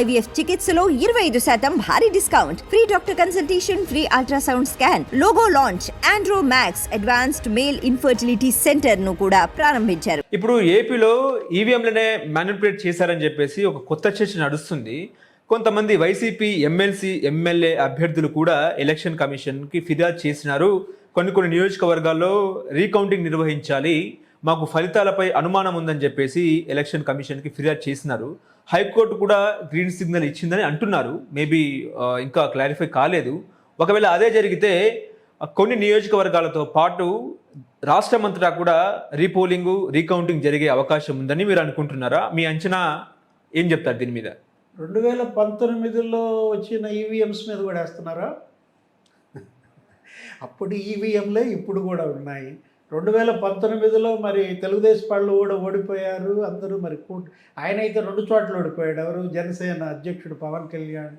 IVF చికిత్సలో ఇరవై ఐదు శాతం భారీ discount. Free doctor consultation free ultrasound scan logo launch Andro max advanced male infertility సెంటర్ను కూడా ప్రారంభించారు. ఇప్పుడు ఏపీలో ఈవీఎంలనే మ్యానిపులేట్ చేశారని చెప్పేసి ఒక కొత్త చర్చ నడుస్తుంది. కొంతమంది వైసీపీ ఎమ్మెల్సీ ఎమ్మెల్యే అభ్యర్థులు కూడా ఎలక్షన్ కమిషన్కి ఫిర్యాదు చేసినారు. కొన్ని కొన్ని నియోజకవర్గాల్లో రీకౌంటింగ్ నిర్వహించాలి. మాకు ఫలితాలపై అనుమానం ఉందని చెప్పేసి ఎలక్షన్ కమిషన్కి ఫిర్యాదు చేసినారు. హైకోర్టు కూడా గ్రీన్ సిగ్నల్ ఇచ్చిందని అంటున్నారు. మేబీ ఇంకా క్లారిఫై కాలేదు. ఒకవేళ అదే జరిగితే కొన్ని నియోజకవర్గాలతో పాటు రాష్ట్రమంతటా కూడా రీపోలింగ్ రీకౌంటింగ్ జరిగే అవకాశం ఉందని మీరు అనుకుంటున్నారా? మీ అంచనా ఏం చెప్తారు దీని మీద? రెండు వేల పంతొమ్మిదిలో వచ్చిన ఈవీఎంస్ మీద కూడా వేస్తున్నారా? అప్పుడు ఈవీఎంలే ఇప్పుడు కూడా ఉన్నాయి. రెండు వేల పంతొమ్మిదిలో మరి తెలుగుదేశం వాళ్ళు కూడా ఓడిపోయారు. అందరూ మరి కూట్ ఆయన అయితే రెండు చోట్ల ఓడిపోయాడు. ఎవరు? జనసేన అధ్యక్షుడు పవన్ కళ్యాణ్.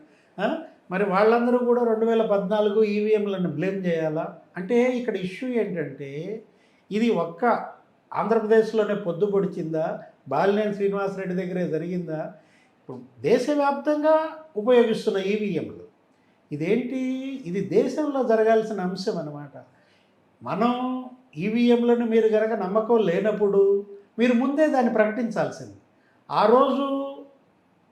మరి వాళ్ళందరూ కూడా రెండు వేల పద్నాలుగు ఈవీఎంలను బ్లేమ్ చేయాలా? అంటే ఇక్కడ ఇష్యూ ఏంటంటే ఇది ఒక్క ఆంధ్రప్రదేశ్లోనే పొద్దు పొడిచిందా బాలినేని శ్రీనివాసరెడ్డి దగ్గరే జరిగిందా? ఇప్పుడు దేశవ్యాప్తంగా ఉపయోగిస్తున్న ఈవీఎంలు. ఇదేంటి? ఇది దేశంలో జరగాల్సిన అంశం అన్నమాట. మనం ఈవీఎంలను మీరు కనుక నమ్మకం లేనప్పుడు మీరు ముందే దాన్ని ప్రకటించాల్సింది. ఆ రోజు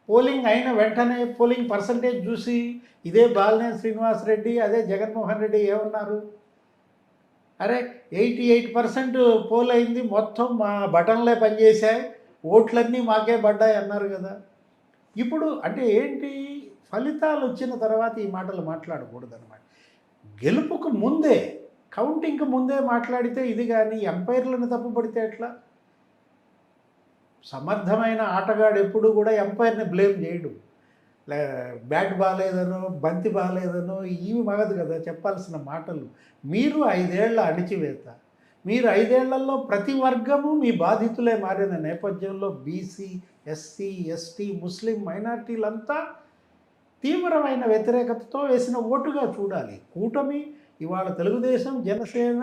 పోలింగ్ అయిన వెంటనే పోలింగ్ పర్సంటేజ్ చూసి ఇదే బాలినేని శ్రీనివాసరెడ్డి అదే జగన్మోహన్ రెడ్డి ఏమన్నారు? అరే ఎయిటీ ఎయిట్ పర్సెంట్ పోల్ అయింది మొత్తం మా బటన్లే పనిచేశాయి ఓట్లన్నీ మాకే పడ్డాయి అన్నారు కదా. ఇప్పుడు అంటే ఏంటి? ఫలితాలు వచ్చిన తర్వాత ఈ మాటలు మాట్లాడకూడదు అనమాట గెలుపుకు ముందే కౌంటింగ్కి ముందే మాట్లాడితే ఇది కానీ ఎంపైర్లను తప్పుపడితే ఎట్లా? సమర్థమైన ఆటగాడు ఎప్పుడు కూడా ఎంపైర్ని బ్లేమ్ చేయడు. లే బ్యాట్ బాగాలేదనో బంతి బాగాలేదనో ఇవి మగదు కదా చెప్పాల్సిన మాటలు. మీరు ఐదేళ్ళ అణిచివేత. మీరు ఐదేళ్ళలో ప్రతి వర్గము మీ బాధితులే మారిన నేపథ్యంలో బీసీ ఎస్సీ ఎస్టీ ముస్లిం మైనార్టీలంతా తీవ్రమైన వ్యతిరేకతతో వేసిన ఓటుగా చూడాలి. కూటమి ఇవాళ తెలుగుదేశం జనసేన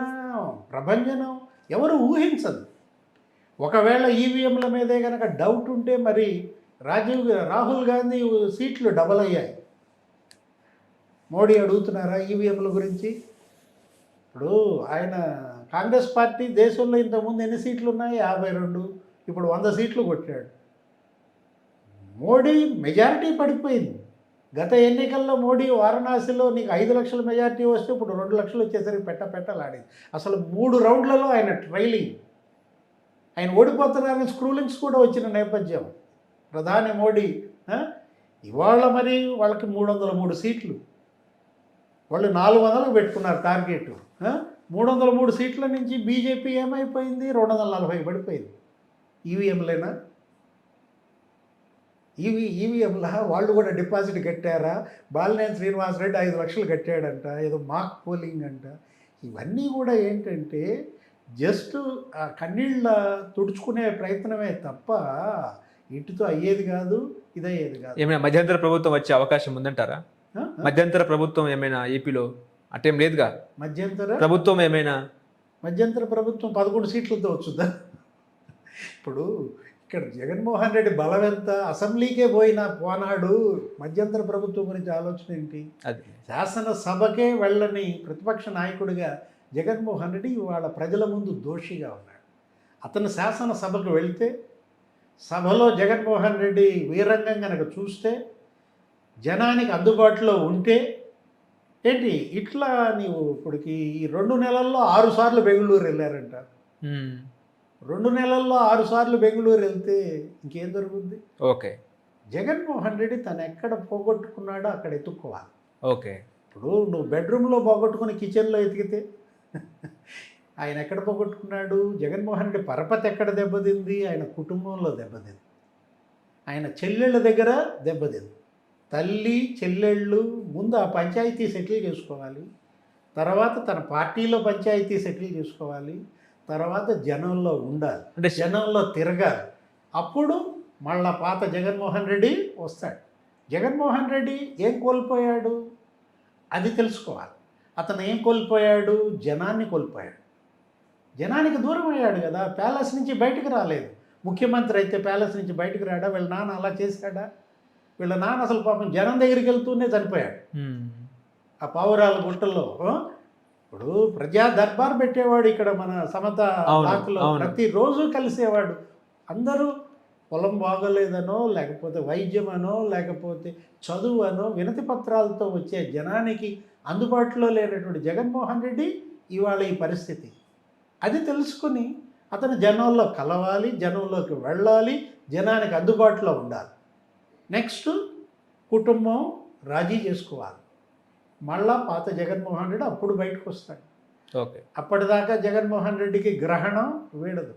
ప్రభంజనం ఎవరు ఊహించదు. ఒకవేళ ఈవీఎంల మీదే కనుక డౌట్ ఉంటే మరి రాజీవ్ రాహుల్ గాంధీ సీట్లు డబల్ అయ్యాయి. మోడీ అడుగుతున్నారా ఈవీఎంల గురించి? ఇప్పుడు ఆయన కాంగ్రెస్ పార్టీ దేశంలో ఇంతకుముందు ఎన్ని సీట్లు ఉన్నాయి యాభై రెండు. ఇప్పుడు వంద సీట్లు కొట్టాడు. మోడీ మెజారిటీ పడిపోయింది. గత ఎన్నికల్లో మోడీ వారణాసిలో నీకు ఐదు లక్షల మెజార్టీ వస్తే ఇప్పుడు రెండు లక్షలు వచ్చేసరికి పెట్ట పెట్టలాడింది. అసలు మూడు రౌండ్లలో ఆయన ట్రైలింగ్. ఆయన ఓడిపోతున్నారని స్క్రూలింగ్స్ కూడా వచ్చిన నేపథ్యం. ప్రధాని మోడీ ఇవాళ మరి వాళ్ళకి మూడు వందల మూడు సీట్లు. వాళ్ళు నాలుగు వందలకు పెట్టుకున్నారు టార్గెట్. మూడు వందల మూడు సీట్ల నుంచి బీజేపీ ఏమైపోయింది? రెండు వందల నలభై పడిపోయింది. ఈవీఎంలేనా? ఈవీ ఈవీఎంలా వాళ్ళు కూడా డిపాజిట్ కట్టారా? బాలినేని శ్రీనివాసరెడ్డి ఐదు లక్షలు కట్టాడంట ఏదో మాక్ పోలింగ్ అంట. ఇవన్నీ కూడా ఏంటంటే జస్ట్ ఆ కన్నీళ్ళ తుడుచుకునే ప్రయత్నమే తప్ప ఇంటితో అయ్యేది కాదు ఇదయ్యేది కాదు. ఏమైనా మధ్యంతర ప్రభుత్వం వచ్చే అవకాశం ఉందంటారా? మధ్యంతర ప్రభుత్వం ఏమైనా ఏపీలో అటేం లేదుగా? మధ్యంతర? ప్రభుత్వం ఏమైనా? మధ్యంతర ప్రభుత్వం పదకొండు సీట్లతో వచ్చుద్దా? ఇప్పుడు ఇక్కడ జగన్మోహన్ రెడ్డి బలం ఎంత? అసెంబ్లీకే పోయిన పోనాడు. మధ్యంతర ప్రభుత్వం గురించి ఆలోచన ఏంటి? అది. శాసనసభకే వెళ్ళని ప్రతిపక్ష నాయకుడిగా జగన్మోహన్ రెడ్డి ఇవాళ ప్రజల ముందు దోషిగా ఉన్నాడు. అతను శాసనసభకు వెళ్తే సభలో జగన్మోహన్ రెడ్డి వీరంగం కనుక చూస్తే జనానికి అందుబాటులో ఉంటే ఏంటి ఇట్లా నీవు ఇప్పటికి ఈ రెండు నెలల్లో ఆరు సార్లు బెంగళూరు వెళ్ళారంట. రెండు నెలల్లో ఆరు సార్లు బెంగళూరు వెళ్తే ఇంకేం జరుగుద్ది? ఓకే. జగన్మోహన్ రెడ్డి తను ఎక్కడ పోగొట్టుకున్నాడో అక్కడ ఎత్తుక్కోవాలి. ఓకే. ఇప్పుడు నువ్వు బెడ్రూమ్లో పోగొట్టుకుని కిచెన్లో ఎతికితే ఆయన ఎక్కడ పోగొట్టుకున్నాడు? జగన్మోహన్ రెడ్డి పరపతి ఎక్కడ దెబ్బతింది? ఆయన కుటుంబంలో దెబ్బతింది. ఆయన చెల్లెళ్ళ దగ్గర దెబ్బతింది. తల్లి చెల్లెళ్ళు ముందు ఆ పంచాయతీ సెటిల్ చేసుకోవాలి. తర్వాత తన పార్టీలో పంచాయతీ సెటిల్ చేసుకోవాలి. తర్వాత జనంలో ఉండాలి. అంటే జనంలో తిరగాలి. అప్పుడు మళ్ళా పాత జగన్మోహన్ రెడ్డి వస్తాడు. జగన్మోహన్ రెడ్డి ఏం కోల్పోయాడు? అది తెలుసుకోవాలి. అతను ఏం కోల్పోయాడు? జనాన్ని కోల్పోయాడు. జనానికి దూరం అయ్యాడు కదా. ప్యాలెస్ నుంచి బయటకు రాలేదు. ముఖ్యమంత్రి అయితే ప్యాలెస్ నుంచి బయటకు రాడా? వీళ్ళ నాన్న అలా చేశాడా? వీళ్ళ నాన్న అసలు పాపం జనం దగ్గరికి వెళ్తూనే చనిపోయాడు. ఆ పావురాల గుట్టల్లో? ఇప్పుడు ప్రజా దర్బార్ పెట్టేవాడు ఇక్కడ మన సమత. ప్రతిరోజు కలిసేవాడు. అందరూ పొలం బాగోలేదనో లేకపోతే వైద్యమనో లేకపోతే చదువు అనో వినతి పత్రాలతో వచ్చే జనానికి అందుబాటులో లేనటువంటి జగన్మోహన్ రెడ్డి ఇవాళ ఈ పరిస్థితి. అది తెలుసుకుని అతను జనంలో కలవాలి జనంలోకి వెళ్ళాలి జనానికి అందుబాటులో ఉండాలి. నెక్స్ట్ కుటుంబం రాజీ చేసుకోవాలి. మళ్ళా పాత జగన్మోహన్ రెడ్డి అప్పుడు బయటకు వస్తాడు. ఓకే. అప్పటిదాకా జగన్మోహన్ రెడ్డికి గ్రహణం వీడదు.